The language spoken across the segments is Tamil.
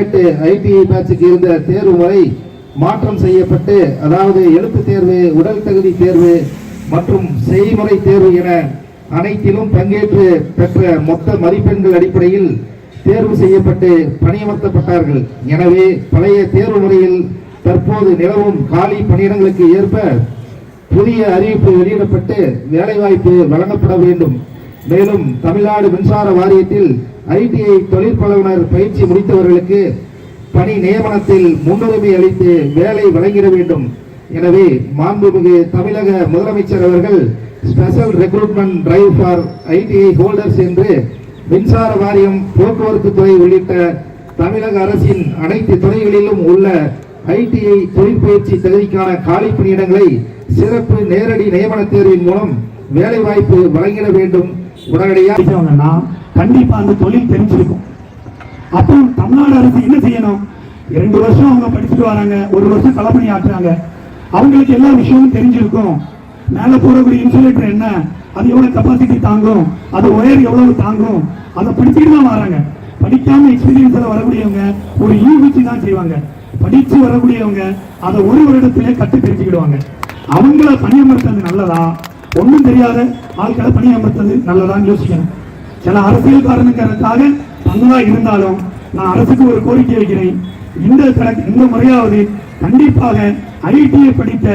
பதினெட்டு ஐடிஐ பேட்சுக்கு இருந்த தேர்வு முறை மாற்றம் செய்யப்பட்டு அதாவது எழுத்து தேர்வு உடல் தகுதி தேர்வு மற்றும் செய்முறை தேர்வு என அனைத்திலும் பங்கேற்று பெற்ற மொத்த மதிப்பெண்கள் அடிப்படையில் தேர்வு செய்யப்பட்டு பணியமர்த்தப்பட்டார்கள். எனவே பழைய தேர்வு முறையில் தற்போது நிலவும் காலி பணியிடங்களுக்கு ஏற்ப புதிய அறிவிப்பு வெளியிடப்பட்டு வேலைவாய்ப்பு வழங்கப்பட வேண்டும். மேலும் தமிழ்நாடு மின்சார வாரியத்தில் ஐடிஐ தொழிற்பழகுனர் பயிற்சி முடித்தவர்களுக்கு பணி நியமனத்தில் முன்னுரிமை அளித்து வேலை வழங்கிட வேண்டும். எனவே மாண்புமிகு தமிழக முதலமைச்சர் அவர்கள் special recruitment drive for ITI holders என்று மின்சார வாரியம் போக்குவரத்து துறை உள்ளிட்ட தமிழக அரசின் அனைத்து துறைகளிலும் உள்ள ஐடிஐ தொழிற்பயிற்சி தகுதிக்கான காலி பணியிடங்களை சிறப்பு நேரடி நியமன தேர்வின் மூலம் வேலைவாய்ப்பு வழங்கிட வேண்டும். உடனடியாக கண்டிப்பா அந்த தொழில் தெரிஞ்சிருக்கும். அப்போ தமிழ்நாடு அரசு என்ன செய்யணும்? இரண்டு வருஷம் அவங்க படிச்சுட்டு வராங்க ஒரு வருஷம் களப்பணி ஆட்டுறாங்க. அவங்களுக்கு எல்லா விஷயமும் தெரிஞ்சிருக்கும். மேல போடக்கூடிய இன்சுலேட்டர் என்ன? அது எவ்வளவு கெப்பாசிட்டி தாங்கும்? அது ஒயர் எவ்வளவு தாங்கும்? அதை படிச்சுட்டு தான் வராங்க. படிக்காம எக்ஸ்பீரியன்ஸில் வரக்கூடியவங்க ஒரு யூகிச்சு தான் செய்வாங்க. படிச்சு வரக்கூடியவங்க அதை ஒரு வருடத்திலே கற்று தெரிஞ்சுக்கிடுவாங்க. அவங்கள பணியமர்த்தது நல்லதா? ஒண்ணும் தெரியாத ஆட்களை பணியமர்த்தது நல்லதான்னு யோசிக்கணும். சில அரசியல் காரணங்களுக்காக பங்களா இருந்தாலும் நான் அரசுக்கு ஒரு கோரிக்கை வைக்கிறேன். இந்த கணக்கு இந்த முறையாவது கண்டிப்பாக ஐடிஐ படித்த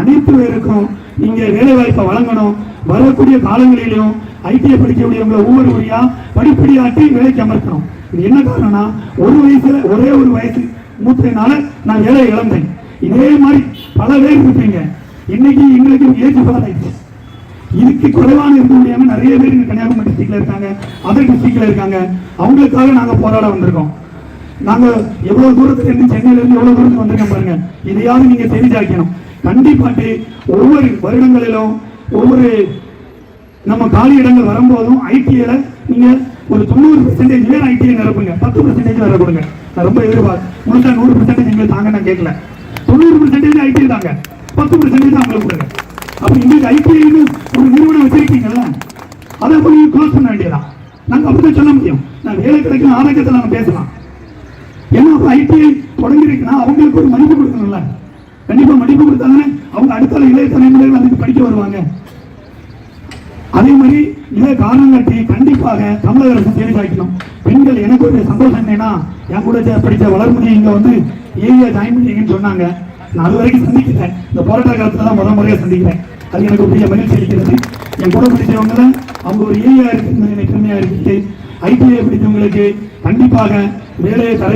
அனைத்து பேருக்கும் இங்கே வேலை வாய்ப்பை வழங்கணும். வரக்கூடிய காலங்களிலும் ஐடிஐ படிக்கக்கூடியவங்களை ஒவ்வொரு முறையா படிப்படியாட்டி வேலைக்கு அமர்த்தணும். இது என்ன காரணம்னா ஒரு வயசுல ஒரே ஒரு வயசு மூத்தனால நான் வேலை இழந்தேன். இதே மாதிரி பல பேர் இருப்பீங்க. இன்னைக்கு எங்களுக்கு ஏஜ் ஆயிடுச்சு இதுக்கு குறைவான இருக்க முடியாம நிறைய பேர் இங்க கன்னியாகுமரி டிஸ்ட்ரிக்ட்ல இருக்காங்க அதர் டிஸ்ட்ரிக்ட்ல இருக்காங்க. அவங்களுக்காக நாங்க போராட வந்திருக்கோம். நாங்க எவ்வளவு தூரத்துல இருந்து சென்னையில இருந்து எவ்வளவு தூரத்துக்கு வந்திருக்கோம் பாருங்க. இதையாவது நீங்க தெரிஞ்சாக்கணும் கண்டிப்பாட்டு ஒவ்வொரு வருடங்களிலும் ஒவ்வொரு நம்ம காலி இடங்கள் வரும்போதும் ஐடிஐல நீங்க ஒரு தொண்ணூறு பெர்சன்டேஜ் பேர் ஐடிஐ நிரப்புங்க. பத்து பெர்சன்டேஜ் வர கொடுங்க. நான் ரொம்ப எதிர்பார்த்து முழுசா நூறு பெர்சன்டேஜ் எங்களுக்கு தாங்க நான் கேட்கல. தொண்ணூறு பெர்சன்டேஜ் ஐடிஐ தாங்க. பத்து பெர்சன்டேஜ் அவங்களுக்கு கொடுங்க. அப்ப இன்னைக்கு ஐடிஐன்னு ஒரு நிறுவனம் வச்சிருக்கீங்கல்ல அதை போய் க்ளோஸ் பண்ண வேண்டியதான் நாங்கள் அப்படிதான் சொல்ல முடியும். நான் வேலை கிடைக்கும் ஆரோக்கியத்தில் நம்ம பேசலாம். ஏன்னா அப்போ ஐடிஐ தொடங்கிருக்குன்னா அவங்களுக்கு ஒரு மதிப்பு கொடுக்கணும்ல. கண்டிப்பா மதிப்பு கொடுத்தாதானே அவங்க அடுத்த இளைய தலைமுறைகள் அதுக்கு படிக்க வருவாங்க. அதே மாதிரி இதை காரணம் காட்டி கண்டிப்பாக தமிழக அரசு தெரிவிக்கணும் பெண்கள் எனக்கு ஒரு சந்தோஷம் என்னன்னா என் கூட சே- படிச்ச வளர்மதி இங்க வந்து ஏரியா ஜாயின் பண்ணிங்கன்னு சொன்னாங்க. நான் அது வரைக்கும் சந்திக்கிறேன் இந்த போராட்ட காலத்துல தான் முதல் முறையாக சந்திக்கிறேன். அது எனக்கு பெரிய மகிழ்ச்சி அளிக்கிறது. என் கூட படிச்சவங்கள அவங்க ஒரு ஏரியா இருக்கு எனக்கு பெருமையா இருக்கு ஐடிஐ பிடிச்சவங்களுக்கு கண்டிப்பாக வேலையை தர